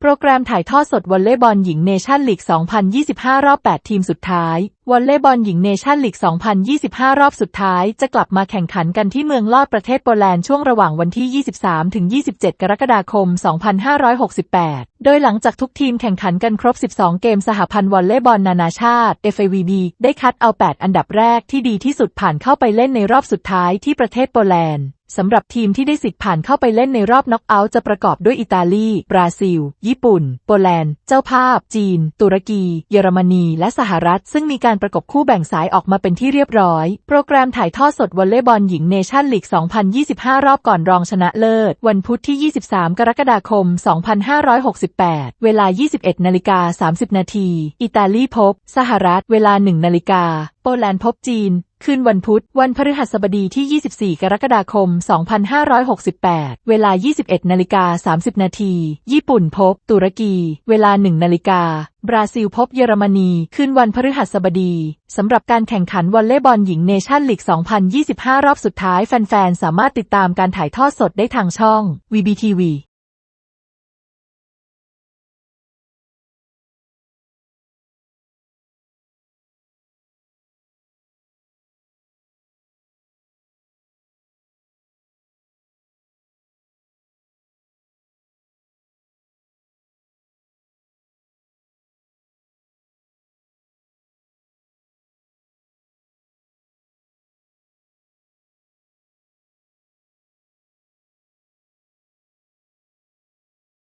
โปรแกรมถ่ายทอดสดวอลเลย์บอลหญิงเนชั่นลีก 2025 รอบ 8 ทีมสุดท้าย วอลเลย์บอลหญิงเนชั่นลีก 2025 รอบสุดท้าย จะกลับมาแข่งขันกันที่เมืองลอดประเทศโปแลนด์ช่วงระหว่างวันที่ 23 ถึง 27 กรกฎาคม 2568 โดยหลังจากทุกทีมแข่งขันกันครบ 12 เกมสหพันธ์วอลเลย์บอลนานาชาติ FIVB ได้คัดเอา 8 อันดับแรกที่ดีที่สุดผ่านเข้าไปเล่นในรอบสุดท้ายที่ประเทศโปแลนด์ สำหรับทีมที่ได้สิทธิ์ผ่านเข้าไปเล่นในรอบน็อกเอาท์จะประกอบด้วยอิตาลี บราซิล ญี่ปุ่น โปแลนด์ เจ้าภาพ จีน ตุรกี เยอรมนี และสหรัฐ ซึ่งมีการประกบคู่แบ่งสายออกมาเป็นที่เรียบร้อย โปรแกรมถ่ายทอดสดวอลเลย์บอลหญิงเนชั่นลีก 2025 รอบก่อนรองชนะเลิศ วันพุธที่ 23 กรกฎาคม 2568 เวลา 21นาฬิกา30 นาที อิตาลีพบ สหรัฐ เวลา 1นาฬิกา ปแลนด์พบจีน คืนวันพุธ วันพฤหัสบดีที่ 24 กรกฎาคม 2568 เวลา 21 นาฬิกา 30 นาที ญี่ปุ่นพบ ตุรกี เวลา 1 นาฬิกา บราซิลพบเยอรมนี คืนวันพฤหัสบดี สำหรับการแข่งขันวอลเลย์บอลหญิงเนชั่นลีก 2025 รอบสุดท้าย แฟนๆ สามารถติดตามการถ่ายทอดสดได้ทางช่อง VBTV